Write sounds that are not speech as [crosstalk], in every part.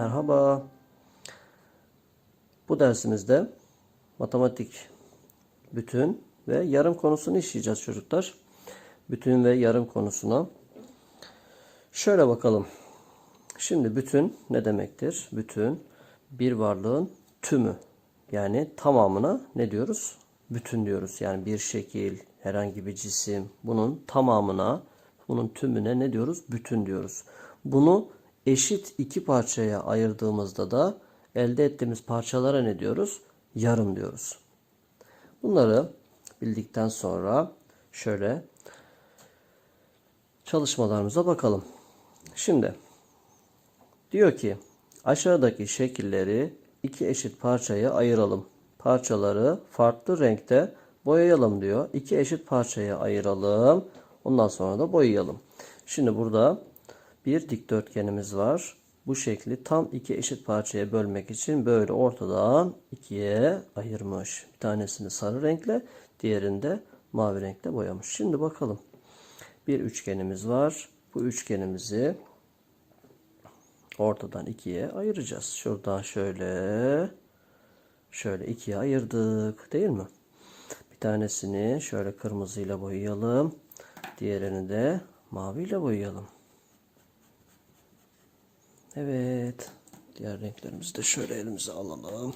Merhaba. Bu dersimizde matematik bütün ve yarım konusunu işleyeceğiz çocuklar. Bütün ve yarım konusuna. Şöyle bakalım. Şimdi bütün ne demektir? Bütün bir varlığın tümü. Yani tamamına ne diyoruz? Bütün diyoruz. Yani bir şekil, herhangi bir cisim bunun tamamına, bunun tümüne ne diyoruz? Bütün diyoruz. Bunu eşit iki parçaya ayırdığımızda da elde ettiğimiz parçalara ne diyoruz? Yarım diyoruz. Bunları bildikten sonra şöyle çalışmalarımıza bakalım. Şimdi diyor ki aşağıdaki şekilleri iki eşit parçaya ayıralım. Parçaları farklı renkte boyayalım diyor. İki eşit parçaya ayıralım. Ondan sonra da boyayalım. Şimdi burada bir dikdörtgenimiz var. Bu şekli tam iki eşit parçaya bölmek için böyle ortadan ikiye ayırmış. Bir tanesini sarı renkle, diğerini de mavi renkle boyamış. Şimdi bakalım. Bir üçgenimiz var. Bu üçgenimizi ortadan ikiye ayıracağız. Şuradan şöyle şöyle ikiye ayırdık değil mi? Bir tanesini şöyle kırmızıyla boyayalım. Diğerini de maviyle boyayalım. Evet. Diğer renklerimizi de şöyle elimize alalım.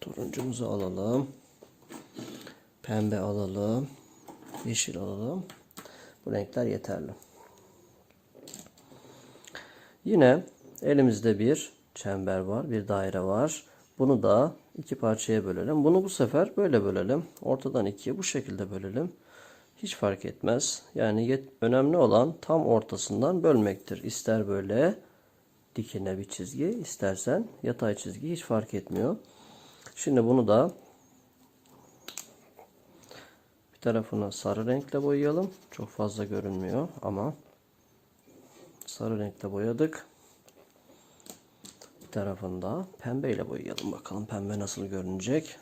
Turuncumuzu alalım. Pembe alalım. Yeşil alalım. Bu renkler yeterli. Yine elimizde bir çember var, bir daire var. Bunu da iki parçaya bölelim. Bunu bu sefer böyle bölelim. Ortadan ikiye bu şekilde bölelim. Hiç fark etmez. Yani önemli olan tam ortasından bölmektir. İster böyle dikine bir çizgi, istersen yatay çizgi hiç fark etmiyor. Şimdi bunu da bir tarafını sarı renkle boyayalım. Çok fazla görünmüyor ama sarı renkle boyadık. Bir tarafını da pembeyle boyayalım. Bakalım pembe nasıl görünecek.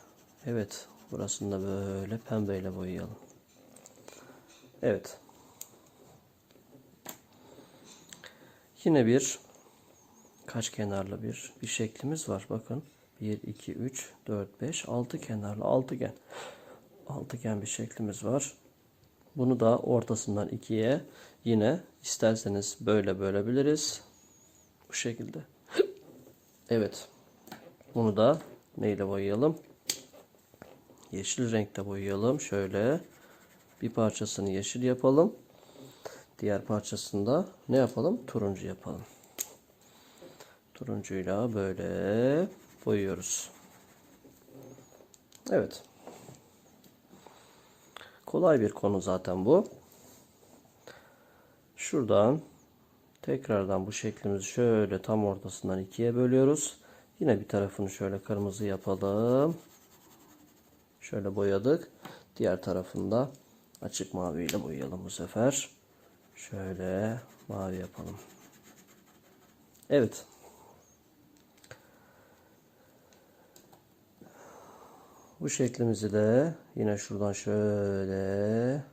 Evet, burasını da böyle pembeyle boyayalım. Evet. Yine bir kaç kenarlı bir bir şeklimiz var. Bakın 1 2 3 4 5 6 kenarlı altıgen. Altıgen bir şeklimiz var. Bunu da ortasından ikiye yine isterseniz böyle bölebiliriz. Bu şekilde. Evet. Bunu da neyle boyayalım? Yeşil renkte boyayalım. Şöyle bir parçasını yeşil yapalım. Diğer parçasını da ne yapalım? Turuncu yapalım. Turuncuyla böyle boyuyoruz. Evet. Kolay bir konu zaten bu. Şuradan tekrardan bu şeklimizi şöyle tam ortasından ikiye bölüyoruz. Yine bir tarafını şöyle kırmızı yapalım. Şöyle boyadık. Diğer tarafını da açık mavi ile boyayalım bu sefer. Şöyle mavi yapalım. Evet. Bu şeklimizi de yine şuradan şöyle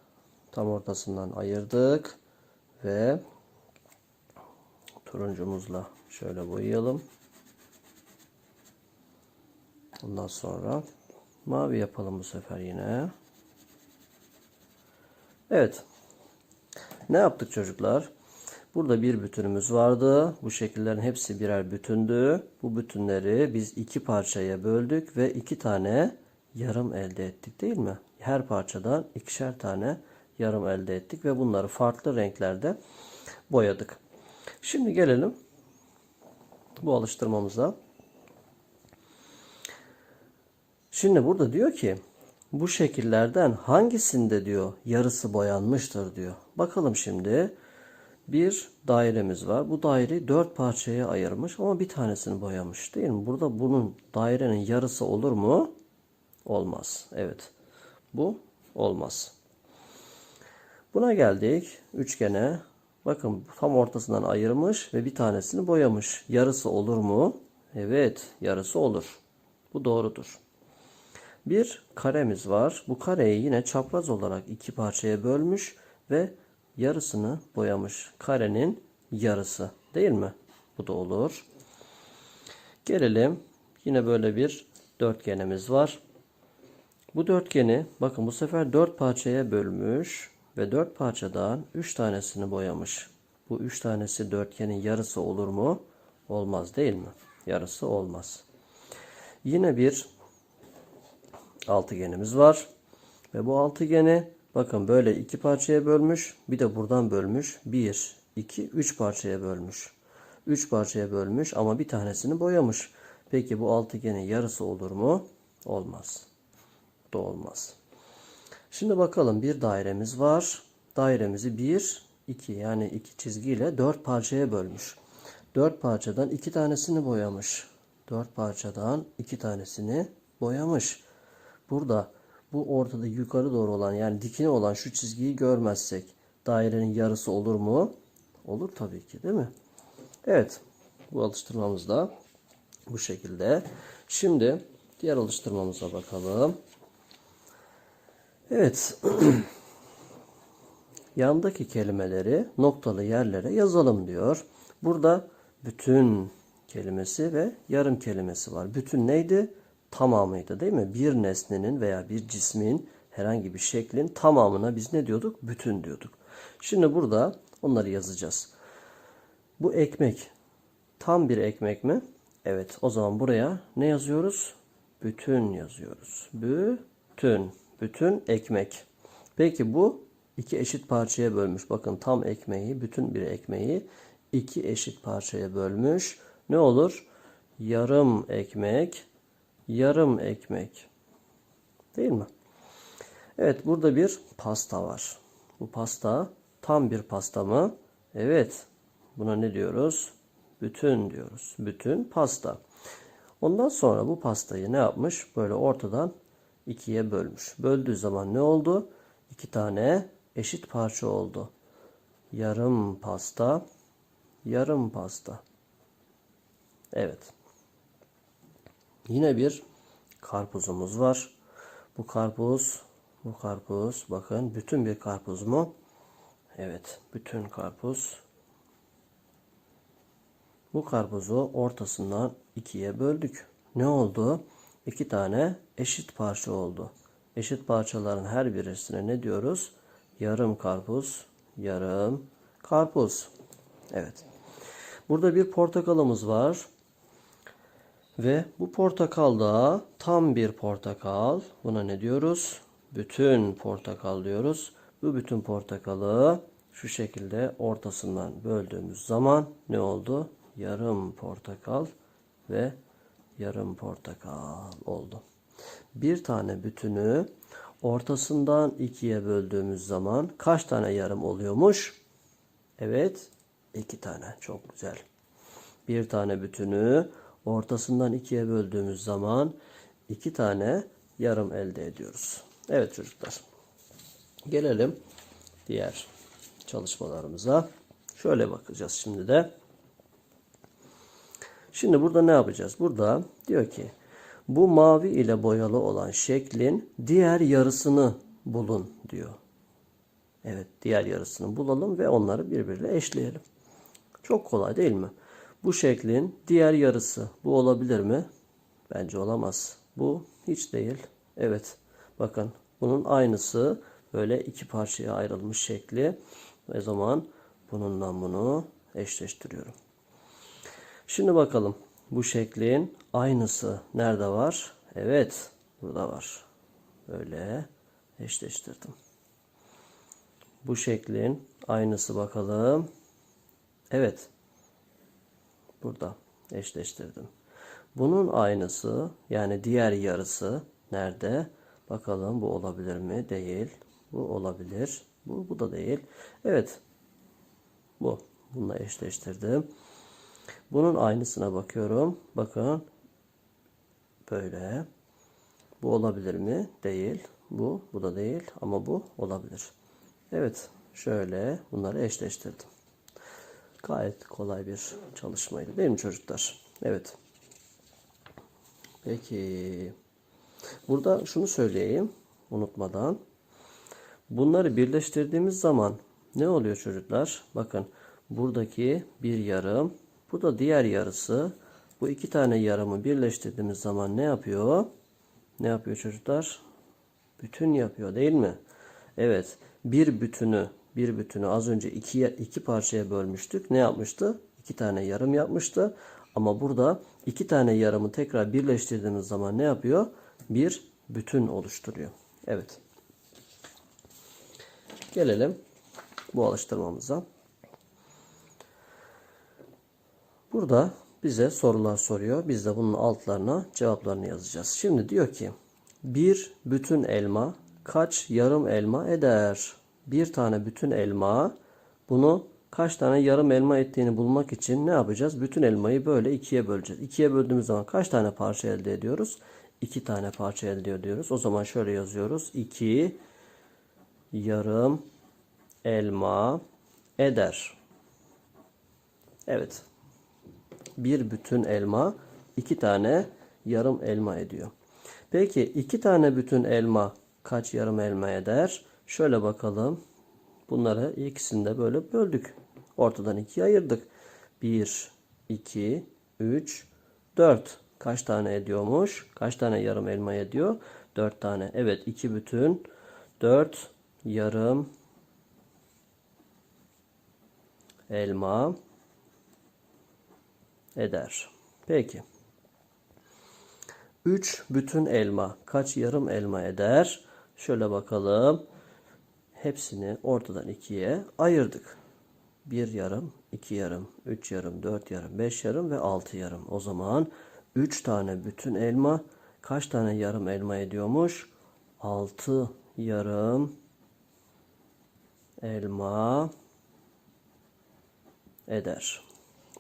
tam ortasından ayırdık ve turuncumuzla şöyle boyayalım. Ondan sonra mavi yapalım bu sefer yine. Evet. Ne yaptık çocuklar? Burada bir bütünümüz vardı. Bu şekillerin hepsi birer bütündü. Bu bütünleri biz iki parçaya böldük ve iki tane yarım elde ettik değil mi? Her parçadan ikişer tane yarım elde ettik ve bunları farklı renklerde boyadık. Şimdi gelelim bu alıştırmamıza. Şimdi burada diyor ki bu şekillerden hangisinde diyor yarısı boyanmıştır diyor. Bakalım şimdi bir dairemiz var. Bu daireyi dört parçaya ayırmış ama bir tanesini boyamış değil mi? Burada bunun dairenin yarısı olur mu? Olmaz. Evet. Bu olmaz. Buna geldik. Üçgene. Bakın tam ortasından ayırmış ve bir tanesini boyamış. Yarısı olur mu? Evet. Yarısı olur. Bu doğrudur. Bir karemiz var. Bu kareyi yine çapraz olarak iki parçaya bölmüş ve yarısını boyamış. Karenin yarısı değil mi? Bu da olur. Gelelim. Yine böyle bir dörtgenimiz var. Bu dörtgeni bakın bu sefer dört parçaya bölmüş ve dört parçadan üç tanesini boyamış. Bu üç tanesi dörtgenin yarısı olur mu? Olmaz değil mi? Yarısı olmaz. Yine bir altıgenimiz var. Ve bu altıgeni bakın böyle iki parçaya bölmüş. Bir de buradan bölmüş. Bir, iki, üç parçaya bölmüş. Üç parçaya bölmüş ama bir tanesini boyamış. Peki bu altıgenin yarısı olur mu? Olmaz. Da olmaz. Şimdi bakalım bir dairemiz var. Dairemizi bir, iki yani iki çizgiyle dört parçaya bölmüş. Dört parçadan iki tanesini boyamış. Dört parçadan iki tanesini boyamış. Burada bu ortada yukarı doğru olan yani dikine olan şu çizgiyi görmezsek dairenin yarısı olur mu? Olur tabii ki değil mi? Evet. Bu alıştırmamız da bu şekilde. Şimdi diğer alıştırmamıza bakalım. Evet. [clears throat] Yandaki kelimeleri noktalı yerlere yazalım diyor. Burada bütün kelimesi ve yarım kelimesi var. Bütün neydi? Tamamıydı değil mi? Bir nesnenin veya bir cismin herhangi bir şeklin tamamına biz ne diyorduk? Bütün diyorduk. Şimdi burada onları yazacağız. Bu ekmek tam bir ekmek mi? Evet. O zaman buraya ne yazıyoruz? Bütün yazıyoruz. Bütün. Bütün ekmek. Peki bu iki eşit parçaya bölmüş. Bakın tam ekmeği, bütün bir ekmeği iki eşit parçaya bölmüş. Ne olur? Yarım ekmek, yarım ekmek. Değil mi? Evet, burada bir pasta var. Bu pasta tam bir pasta mı? Evet. Buna ne diyoruz? Bütün diyoruz. Bütün pasta. Ondan sonra bu pastayı ne yapmış? Böyle ortadan ikiye bölmüş. Böldüğü zaman ne oldu? İki tane eşit parça oldu. Yarım pasta, yarım pasta. Evet. Yine bir karpuzumuz var. Bu karpuz, bu karpuz bakın bütün bir karpuz mu? Evet, bütün karpuz. Bu karpuzu ortasından ikiye böldük. Ne oldu? İki tane eşit parça oldu. Eşit parçaların her birisine ne diyoruz? Yarım karpuz, yarım karpuz. Evet. Burada bir portakalımız var. Ve bu portakal da tam bir portakal. Buna ne diyoruz? Bütün portakal diyoruz. Bu bütün portakalı şu şekilde ortasından böldüğümüz zaman ne oldu? Yarım portakal ve yarım portakal oldu. Bir tane bütünü ortasından ikiye böldüğümüz zaman kaç tane yarım oluyormuş? Evet, iki tane. Çok güzel. Bir tane bütünü ortasından ikiye böldüğümüz zaman iki tane yarım elde ediyoruz. Evet çocuklar. Gelelim diğer çalışmalarımıza. Şöyle bakacağız şimdi de. Şimdi burada ne yapacağız? Burada diyor ki bu mavi ile boyalı olan şeklin diğer yarısını bulun diyor. Evet diğer yarısını bulalım ve onları birbiriyle eşleyelim. Çok kolay değil mi? Bu şeklin diğer yarısı bu olabilir mi? Bence olamaz. Bu hiç değil. Evet bakın bunun aynısı böyle iki parçaya ayrılmış şekli. O zaman bununla bunu eşleştiriyorum. Şimdi bakalım. Bu şeklin aynısı nerede var? Evet, burada var. Böyle eşleştirdim. Bu şeklin aynısı bakalım. Evet. Burada eşleştirdim. Bunun aynısı yani diğer yarısı nerede? Bakalım bu olabilir mi? Değil. Bu olabilir. Bu, bu da değil. Evet. Bu. Bununla eşleştirdim. Bunun aynısına bakıyorum. Bakın. Böyle. Bu olabilir mi? Değil. Bu. Bu da değil. Ama bu olabilir. Evet. Şöyle bunları eşleştirdim. Gayet kolay bir çalışmaydı. Değil mi çocuklar? Evet. Peki. Burada şunu söyleyeyim. Unutmadan. Bunları birleştirdiğimiz zaman ne oluyor çocuklar? Bakın buradaki bir yarım bu da diğer yarısı Bu iki tane yarımı birleştirdiğimiz zaman ne yapıyor? Ne yapıyor çocuklar? Bütün yapıyor değil mi? Evet. Bir bütünü bir bütünü az önce ikiye, iki parçaya bölmüştük. Ne yapmıştı? İki tane yarım yapmıştı. Ama burada iki tane yarımı tekrar birleştirdiğimiz zaman ne yapıyor? Bir bütün oluşturuyor. Evet. Gelelim bu alıştırmamıza. Burada bize sorular soruyor. Biz de bunun altlarına cevaplarını yazacağız. Şimdi diyor ki bir bütün elma kaç yarım elma eder? Bir tane bütün elma bunu kaç tane yarım elma ettiğini bulmak için ne yapacağız? Bütün elmayı böyle ikiye böleceğiz. İkiye böldüğümüz zaman kaç tane parça elde ediyoruz? İki tane parça elde ediyoruz. O zaman şöyle yazıyoruz. 2 yarım elma eder. Evet. Bir bütün elma iki tane yarım elma ediyor. Peki iki tane bütün elma kaç yarım elma eder? Şöyle bakalım. Bunları ikisini de böyle böldük. Ortadan ikiye ayırdık. 1, 2, 3, 4. Kaç tane ediyormuş? Kaç tane yarım elma ediyor? 4 tane. Evet 2 bütün 4 yarım elma eder. Peki. 3 bütün elma kaç yarım elma eder? Şöyle bakalım. Hepsini ortadan ikiye ayırdık. 1 yarım, 2 yarım, 3 yarım, 4 yarım, 5 yarım ve 6 yarım. O zaman 3 tane bütün elma kaç tane yarım elma ediyormuş? 6 yarım elma eder.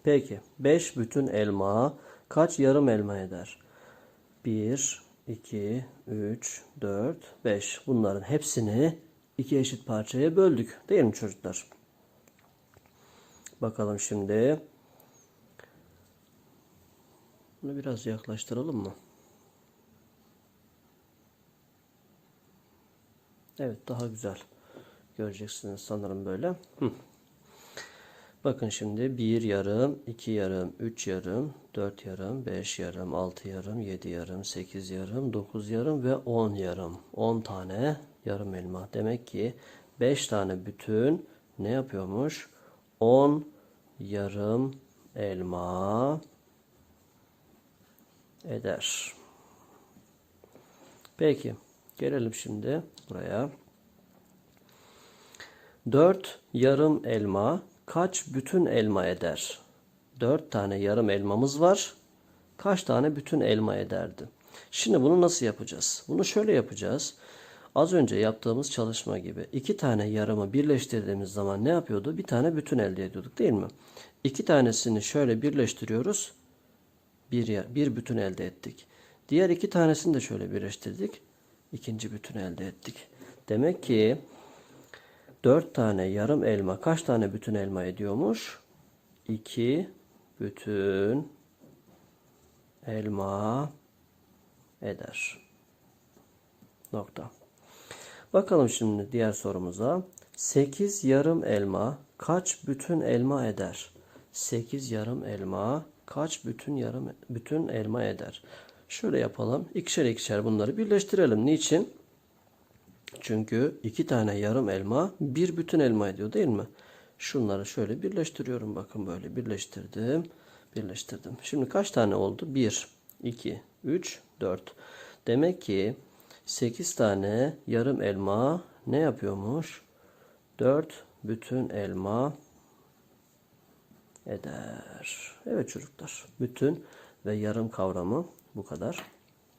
Peki 5 bütün elma kaç yarım elma eder? 1, 2, 3, 4, 5. Bunların hepsini iki eşit parçaya böldük. Değil mi çocuklar? Bakalım şimdi. Bunu biraz yaklaştıralım mı? Evet daha güzel. Göreceksiniz sanırım böyle. Hı. Bakın şimdi 1 yarım, 2 yarım, 3 yarım, 4 yarım, 5 yarım, 6 yarım, 7 yarım, 8 yarım, 9 yarım ve 10 yarım. 10 tane yarım elma. Demek ki 5 tane bütün ne yapıyormuş? 10 yarım elma eder. Peki gelelim şimdi buraya. 4 yarım elma kaç bütün elma eder? 4 tane yarım elmamız var. Kaç tane bütün elma ederdi? Şimdi bunu nasıl yapacağız? Bunu şöyle yapacağız. Az önce yaptığımız çalışma gibi iki tane yarımı birleştirdiğimiz zaman ne yapıyordu? Bir tane bütün elde ediyorduk değil mi? İki tanesini şöyle birleştiriyoruz. Bir, bir bütün elde ettik. Diğer iki tanesini de şöyle birleştirdik. İkinci bütün elde ettik. Demek ki 4 tane yarım elma kaç tane bütün elma ediyormuş? 2 bütün elma eder. Nokta. Bakalım şimdi diğer sorumuza. 8 yarım elma kaç bütün elma eder? 8 yarım elma kaç bütün yarım bütün elma eder? Şöyle yapalım. İkişer ikişer bunları birleştirelim. Niçin? Çünkü iki tane yarım elma bir bütün elma ediyor değil mi? Şunları şöyle birleştiriyorum. Bakın böyle birleştirdim. Birleştirdim. Şimdi kaç tane oldu? 1, 2, 3, 4. Demek ki 8 tane yarım elma ne yapıyormuş? 4 bütün elma eder. Evet çocuklar. Bütün ve yarım kavramı bu kadar.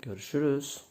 Görüşürüz.